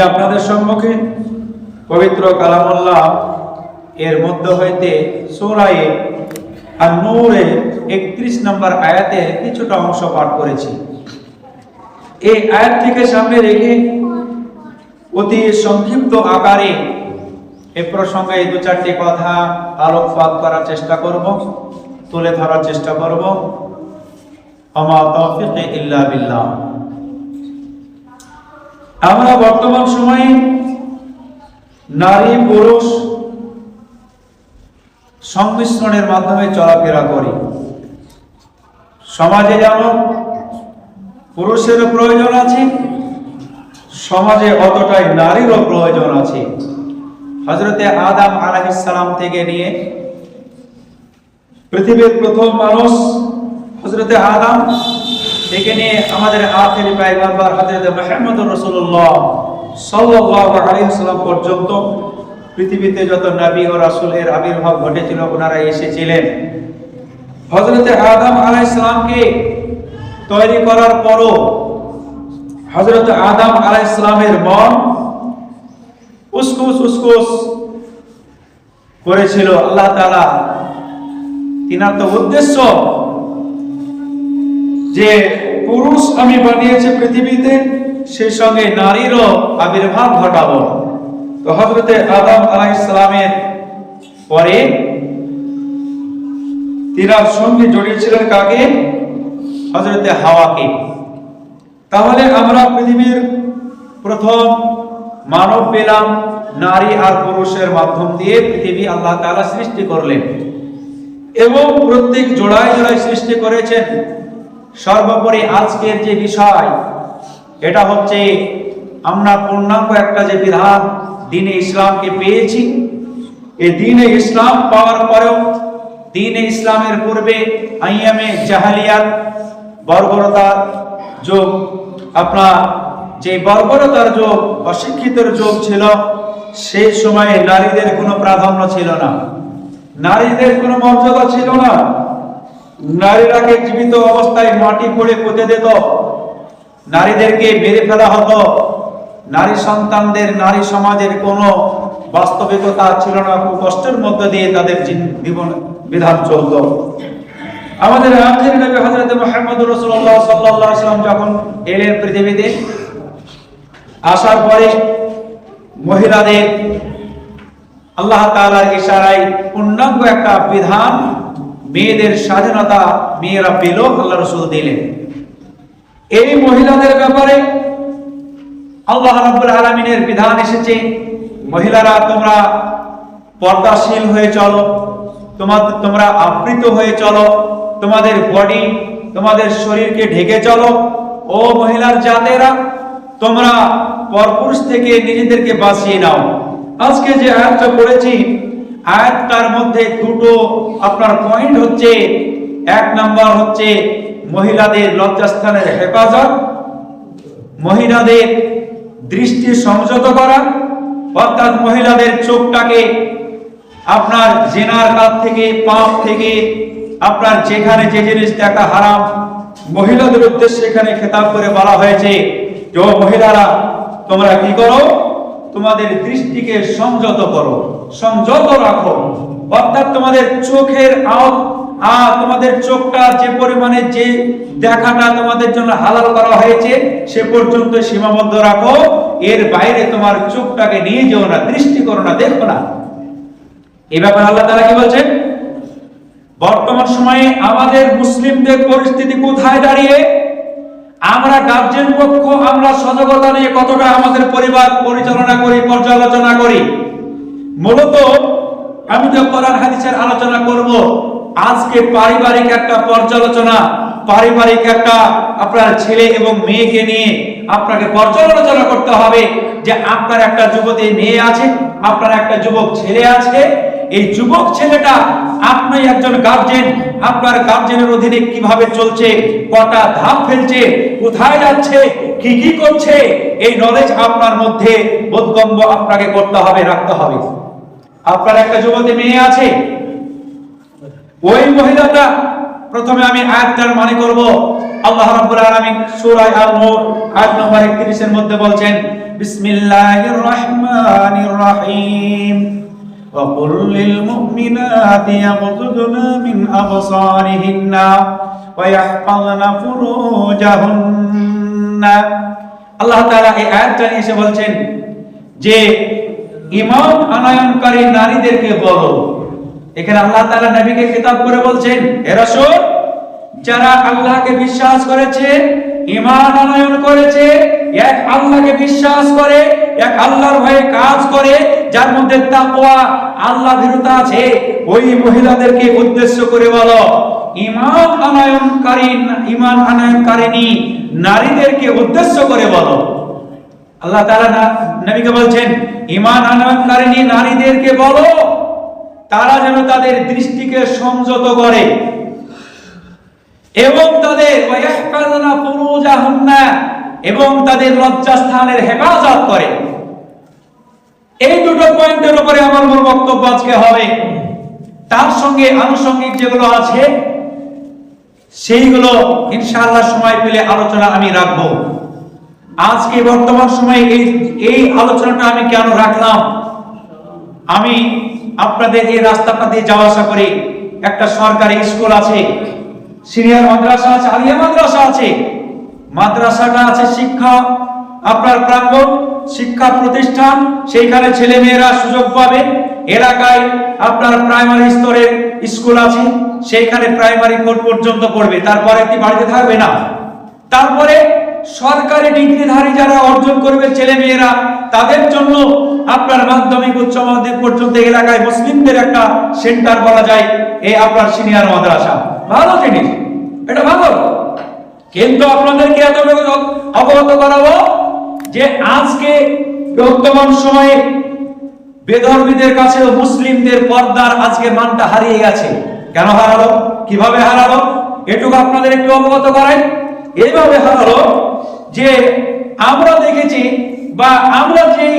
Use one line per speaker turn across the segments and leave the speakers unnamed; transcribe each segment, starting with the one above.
আপনাদের সম্মুখে পবিত্র কালামুল্লাহ এর মধ্য হইতে সূরায়ে আর নূরে একত্রিশ নম্বর আয়াতে কিছুটা অংশ পাঠ করেছি। এই আয়াতটিকে সামনে রেখে অতি সংক্ষিপ্ত আকারে এ প্রসঙ্গে দু চারটি কথা আলোকপাত করার চেষ্টা করব, তুলে ধরার চেষ্টা করব। আমা তৌফিক ইল্লা বিল্লাহ। আমরা বর্তমান সময়ে নারী পুরুষ সংমিশ্রণের মাধ্যমে চলাফেরা করি। সমাজে যেমন পুরুষেরও প্রয়োজন আছে, সমাজে অতটাই নারীরও প্রয়োজন আছে। হজরতে আদাম আলাহিসাল্লাম থেকে নিয়ে পৃথিবীর প্রথম মানুষ হজরতে আদাম নিয়ে আমাদের আখেরি পায়গাম্বার হযরত মুহাম্মদ রাসূলুল্লাহ সাল্লাল্লাহু আলাইহি সাল্লাম পর্যন্ত পৃথিবীতে যত নবী ও রাসূলের আবির্ভাব ঘটেছিল, ওনারা এসেছিলেন। হযরত আদম আলাইহিস সালামকে তৈরি করার পরও হযরত আদম আলাইহিস সালামের মন উসকুস উসকুস করেছিল। আল্লাহ তাআলা তিনার তো উদ্দেশ্য যে পুরুষ আমি বানিয়েছি পৃথিবীতে, সেই সঙ্গে নারীরও আবির্ভাব ঘটাবো। তো হজরতে আদম আলাইসালামের পরে তিনার সঙ্গে জড়িয়েছিলেন কাকে? হজরতে হাওয়াকে। তাহলে আমরা পৃথিবীর প্রথম মানব পেলাম নারী আর পুরুষের মাধ্যম দিয়ে পৃথিবী আল্লাহ তাআলা সৃষ্টি করলেন। এবং প্রত্যেক জোড়ায় জোড়ায় সৃষ্টি করেছেন সর্বোপরি আজকের যে বিষয়, এটা হচ্ছে আমরা পূর্ণাঙ্গ একটা যে বিধান, দিনে ইসলামকে পেয়েছি। এ দিনে ইসলাম পাওয়ার পরেও, দিনে ইসলামের পূর্বে আইয়ামে জাহালিয়াত বর্বরতার যোগ, আপনার যে বর্বরতার যোগ, অশিক্ষিতের যোগ ছিল সেই সময়ে নারীদের কোনো প্রাধান্য ছিল না। নারীদের কোনো মর্যাদা ছিল না। নারীরাকে জীবিত অবস্থায় মাটি পড়ে পুঁতে দিত। নারীদেরকে মেরে ফেলা হতো। নারী সন্তানদের, নারী সমাজের কোনো বাস্তবিকতা ছিল না। খুব কষ্টের মধ্যে দিয়ে তাদের জীবন বিধান চলত। আমাদের যখন এলেন পৃথিবীতে, আসার পরে মহিলাদের আল্লাহ তাআলার ইশারায় পূর্ণাঙ্গ একটা বিধান মেয়েদের স্বাধীনতা মেয়েরা পেল, আল্লাহ রসুল দিলেন। এই মহিলাদের ব্যাপারে আল্লাহ রাব্বুল আলামিনের বিধান এসেছে, মহিলারা তোমরা পর্দাশীল হয়ে চলো তোমাদের তোমরা আবৃত হয়ে চলো, তোমাদের বডি তোমাদের শরীরকে ঢেকে চলো। ও মহিলার জাতেরা, তোমরা পরপুরুষ থেকে নিজেদেরকে বাঁচিয়ে নাও। আজকে যে আয়াতটা পড়েছি আয়াতটার মধ্যে দুটো আপনার পয়েন্ট হচ্ছে, এক নাম্বার হচ্ছে মহিলাদের লজ্জাস্থানের হেফাজত, মহিলাদের দৃষ্টি সংযত করা, অর্থাৎ মহিলাদের চোখটাকে আপনার জেনার কাছ থেকে, পাপ থেকে, আপনার যেখানে যে জিনিস দেখা হারাম, মহিলাদের উদ্দেশ্যে এখানে খেতাব করে বলা হয়েছে, যে মহিলারা, তোমরা কি করো? তোমাদের দৃষ্টিকে সংযত করো, সংযত রাখো। অর্থাৎ তোমাদের চোখের আওত আ তোমাদের চোখটা যে পরিমাণে যে দেখাটা তোমাদের জন্য হালাল করা হয়েছে, সে পর্যন্ত সীমাবদ্ধ রাখো। এর বাইরে তোমার চোখটাকে নিয়ে যেও না, দৃষ্টি করো না, দেখো না। এ ব্যাপারে আল্লাহ তাআলা কি বলছেন? বর্তমান সময়ে আমাদের মুসলিমদের পরিস্থিতি কোথায় দাঁড়িয়ে? আমরা গার্জেন পক্ষ, আমরা সজাগতা নিয়ে কতটা আমাদের পরিবার পরিচালনা করি, পর্যালোচনা করি? মূলত আমি তো কোরআন হাদিসের আলোচনা করব। আজকে পারিবারিক একটা পর্যালোচনা, পারিবারিক একটা আপনার ছেলে এবং মেয়েকে নিয়ে আপনাকে পর্যালোচনা করতে হবে যে আপনার একটা যুবতী মেয়ে আছে, আপনার একটা যুবক ছেলে আছে এই যুবক ছেলেটা আপনি একজন গার্জেন আপনার গার্জেনের অধীনে কীভাবে চলছে, কটা ধাপ ফেলছে, কোথায় যাচ্ছে, কি কি করছে, এই নলেজ আপনার মধ্যে বোধগম্য আপনাকে করতে হবে, রাখতে হবে। আপনার একটা যুবতী মেয়ে আছে। ওই মহিলাটা প্রথমে আমি আয়াতটার মানে করব। আল্লাহ রাব্বুল আলামিন সূরা আল নূর আয়াত নম্বর 31 এর মধ্যে বলছেন, বিসমিল্লাহির রহমানির রহিম। وقل للمؤمنات يغضضن من أبصارهن ويحفظن فروجهن আল্লাহ তাআলা এই আয়াতটা নিয়ে এসে বলছেন যে ইমাম আনায়নকারী নারীদেরকে বলো এখানে আল্লাহ তাআলা নবীকে খেতাব করে বলছেন হে রাসূল যারা আল্লাহকে বিশ্বাস করেছে ইমান আনয়ন করেছে এক আল্লাহকে বিশ্বাস করে এক আল্লাহর ভয়ে কাজ করে যার মধ্যে তাকওয়া আল্লাহ ভীরুতা আছে, ওই মহিলাদেরকে উদ্দেশ্য করে বলো ইমান আনয়নকারী ইমান আনয়নকারিনী নারীদেরকে উদ্দেশ্য করে বলো। আল্লাহ তাআলা নবীকে বলছেন ইমান আনয়নকারিনী নারীদেরকে বলো, তারা যেন তাদের দৃষ্টিকে সংযত করে। এবং তাদের এবং তাদের লজ্জাস্থানের হেফাজত করে। এই দুটো পয়েন্টের উপরে আমার মূল বক্তব্য আজকে হবে। তার সঙ্গে আনুষঙ্গিক যেগুলো আছে, সেইগুলো ইনশাআল্লাহ সময় পেলে আলোচনা আমি রাখব। আজকে বর্তমান সময়ে এই এই আলোচনাটা আমি কেন রাখলাম? আমি আপনাদের এই রাস্তাটা দিয়ে যাওয়া আসা করি। একটা সরকারি স্কুল আছে, সিনিয়র মাদ্রাসা আছে, আলিয়া মাদ্রাসা আছে। মাদ্রাসাটা আছে শিক্ষা আপনার প্রাঙ্গণ শিক্ষা প্রতিষ্ঠান, সেইখানে ছেলে মেয়েরা সুযোগ পাবে। এলাকায় আপনার প্রাইমারি স্তরের স্কুল আছে, সেইখানে প্রাইমারি ফোর পর্যন্ত পড়বে। তারপরে কি বাড়িতে থাকবে না। তারপরে সরকারি ডিগ্রিধারী যারা অর্জন করবে ছেলে মেয়েরা তাদের জন্য আপনার মাধ্যমিক, উচ্চ মাধ্যমিক পর্যন্ত এলাকায় মুসলিমদের একটা সেন্টার বলা যায় এই আপনার সিনিয়র মাদ্রাসা। ভালো জিনিস। এটা ভালো। কিন্তু আপনাদেরকে এত অবগত করাবো যে আজকে বর্তমান সময়ে বেধর্মীদের কাছে মুসলিমদের পর্দার আজকে মানটা হারিয়ে গেছে। কেন হারালো? কীভাবে হারালো? এটুকু আপনাদের একটু অবগত করাই। এইভাবে হারালো যে আমরা দেখেছি বা আমরা যেই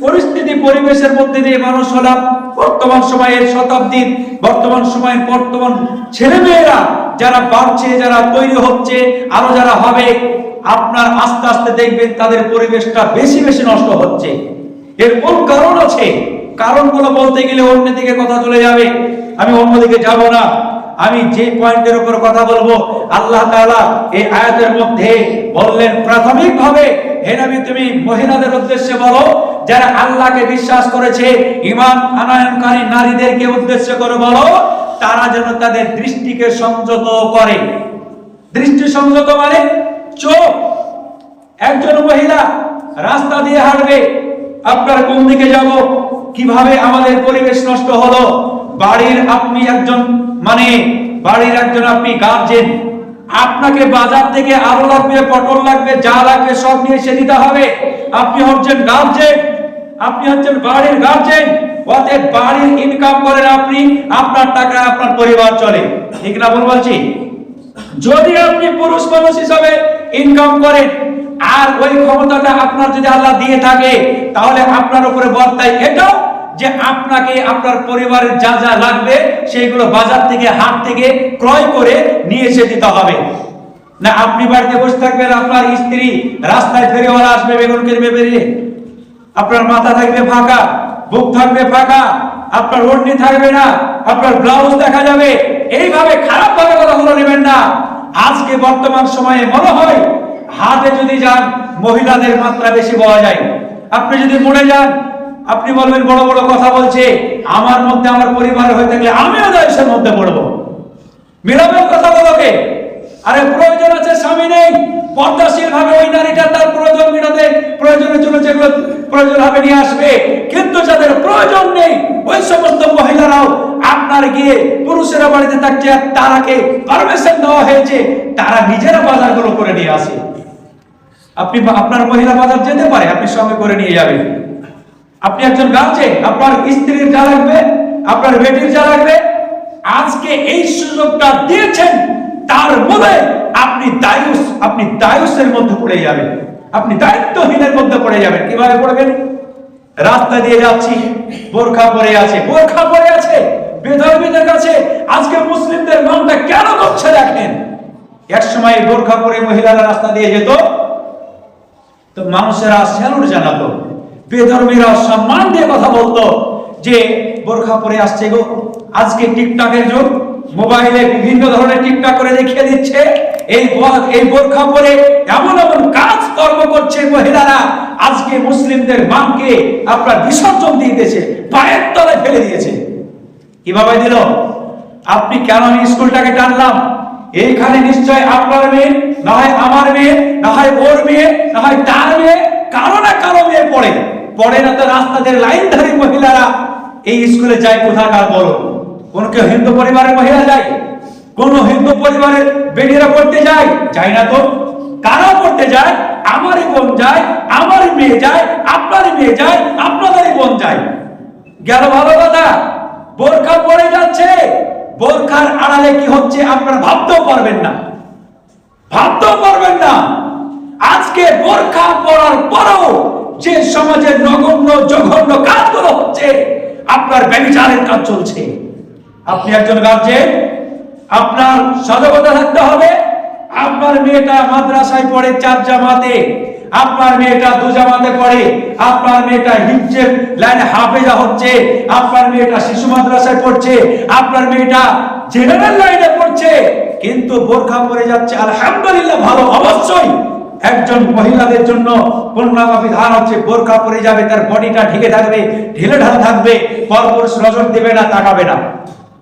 পরিস্থিতি পরিবেশের মধ্যে দিয়ে মানুষ হলাম, বর্তমান সময়ের শতাব্দীর, বর্তমান সময়ের বর্তমান ছেলেমেয়েরা যারা বাড়ছে, যারা তৈরি হচ্ছে, আরও যারা হবে আপনার আস্তে আস্তে দেখবেন তাদের পরিবেশটা বেশি বেশি নষ্ট হচ্ছে। এর মূল কারণ আছে কারণগুলো বলতে গেলে অন্যদিকে কথা চলে যাবে। আমি অন্যদিকে যাব না। আমি যে পয়েন্টের উপর কথা বলব, আল্লাহ তাআলা এই আয়াতের মধ্যে বললেন, প্রাথমিকভাবে, হে তুমি মহিলাদের উদ্দেশ্যে বলো, যারা আল্লাহকে বিশ্বাস করেছে ঈমান আনয়নকারী নারীদেরকে উদ্দেশ্য করে বলো, তারা যেন তাদের দৃষ্টিকে সংযত করে। দৃষ্টি সংযত মানে? চোখ। একজন মহিলা রাস্তা দিয়ে হাঁটবে, আপনার কোন দিকে যাব? কীভাবে আমাদের পরিবেশ নষ্ট হলো? বাড়ির আপনি একজন মানে বাড়ির একজন আপনি গার্জেন আপনাকে বাজার থেকে আলু লাগবে, পটল লাগবে, যা লাগবে সব নিয়ে এসে দিতে হবে। আপনি হচ্ছেন গার্জেন আপনি হচ্ছেন বাড়ির গার্জেন অতএব বাড়ির ইনকাম করেন আপনি, আপনার টাকা আপনার পরিবার চলে। ঠিক না বল বলছি? যদি আপনি পুরুষ মানুষ হিসাবে ইনকাম করেন, আর ওই ক্ষমতাটা আপনার যদি আল্লাহ দিয়ে থাকে, তাহলে আপনার উপরে বর্তায় এটাও যে আপনাকে আপনার পরিবারের যা যা লাগবে, সেইগুলো বাজার থেকে, হাট থেকে ক্রয় করে নিয়ে এসে দিতে হবে। না, আপনি বাড়িতে বসে থাকবেন, আপনার স্ত্রী রাস্তায় ফেরিওয়ালা আসবে, বেগুন কিনবে বেরিয়ে। আপনার মাথা থাকবে ফাঁকা, বুক থাকবে ফাঁকা, আপনার ওড়নি থাকবে না, আপনার ব্লাউজ দেখা যাবে। এইভাবে খারাপ ভাবে কথাগুলো নেবেন না। আজকে বর্তমান সময়ে মনে হয় হাতে যদি যান, মহিলাদের মাত্রা বেশি পাওয়া যায়। আপনি যদি মনে যান, আপনি বলবেন, বড় বড় কথা বলছে। আমার মধ্যে আমার পরিবার হয়ে থাকলে আমিও দেশের মধ্যে পড়ব। মিলামের কথা বলোকে আরে প্রয়োজন আছে স্বামী নেই। পর্দাশীল ভাবে ওই নারীটা তার প্রয়োজন মেটাতে প্রয়োজনের জন্য যেগুলো প্রয়োজন হবে নিয়ে আসবে। কিন্তু যাদের প্রয়োজন নেই, ওই সমস্ত মহিলারাও আপনার গিয়ে পুরুষেরা বাড়িতে থাকছে তারাকে পারমিশন দেওয়া হয়েছে, তারা নিজেরা বাজারগুলো করে নিয়ে আসে। আপনি আপনার মহিলা বাজার যেতে পারে, আপনি সঙ্গে করে নিয়ে যাবেন। আপনি একজন গার্জেন আপনার স্ত্রীর যা লাগবে, আপনার বেটির যা লাগবে, আজকে এই সুযোগটা দিয়েছেন তার মধ্যে আপনি দায়ুস, আপনি দায়ুসের মধ্যে পড়ে যাবেন। আপনি দায়িত্বহীনের মধ্যে পড়ে যাবেন। কীভাবে পড়বেন? রাস্তা দিয়ে যাচ্ছি, বোরখা পরে আছে, বোরখা পরে আছে বেধর্মীদের কাছে। আজকে মুসলিমদের মনটা কেন করছে দেখেন? এক সময় বোরখা পরে মহিলারা রাস্তা দিয়ে যেত, তো মানুষেরা স্যালুট জানাতো। বেধর্মীরা সম্মান দিয়ে কথা বলতো যে বোরখা পরে আসছে গো। আজকে টিকটকের যুগ মোবাইলে বিভিন্ন ধরনের টিকটক করে দেখিয়ে দিচ্ছে। এই এই বোরখা পরে এমন এমন কাজ কর্ম করছে মহিলারা। আজকে মুসলিমদের মানকে আপনার বিসর্জন দিয়ে দিয়েছে, পায়ের তলে ফেলে দিয়েছে। কীভাবে দিল? আপনি কেন আমি স্কুলটাকে টানলাম? এইখানে নিশ্চয় আপনার মেয়ে, না হয় আমার মেয়ে, না হয় ওর মেয়ে, না হয় তার মেয়ে, কারও না কারও মেয়ে পড়ে। পড়ে না তো রাস্তাদের লাইনধারী মহিলারা। এই স্কুলে যায় কোথাকার বলো। কোন কেউ হিন্দু পরিবারের মহিলা যায়, কোন হিন্দু পরিবারের বেটিরা পড়তে যায় যায় না তো। কারা পড়তে যায়, আমারই বোন যায়, আমারই মেয়ে যায়, আপনারই মেয়ে যায়, আপনাদেরই বোন যায়। গেল ভালো কথা, বোরখা পড়ে যাচ্ছে, বোরখার আড়ালে কি হচ্ছে আপনারা ভাবতেও পারবেন না। ভাবতেও পারবেন না। আজকে বোরখা পড়ার পরও যে সমাজের নগণ্য, জঘন্য কাজগুলো হচ্ছে, আপনার ব্যবিচারের কাজ চলছে। আপনি একজন গার্জেন, আপনার সজাগতা থাকতে হবে। আপনার মেয়েটা মাদ্রাসায় পড়ে চার জামাতে, আপনার মেয়েটা দু জামাতে পড়ে, আপনার মেয়েটা হিপচের লাইনে হাফেজা হচ্ছে, আপনার মেয়েটা শিশু মাদ্রাসায় পড়ছে, আপনার মেয়েটা জেনারেল লাইনে পড়ছে। কিন্তু বোরখা পরে যাচ্ছে, আলহামদুলিল্লাহ ভালো, অবশ্যই। একজন মহিলাদের জন্য কন্যামা বিধান হচ্ছে, বোরখা পরে যাবে, তার বডিটা ঢেকে থাকবে, ঢিলে ঢালা থাকবে, পরপুরুষ নজর দেবে না, তাকাবে না।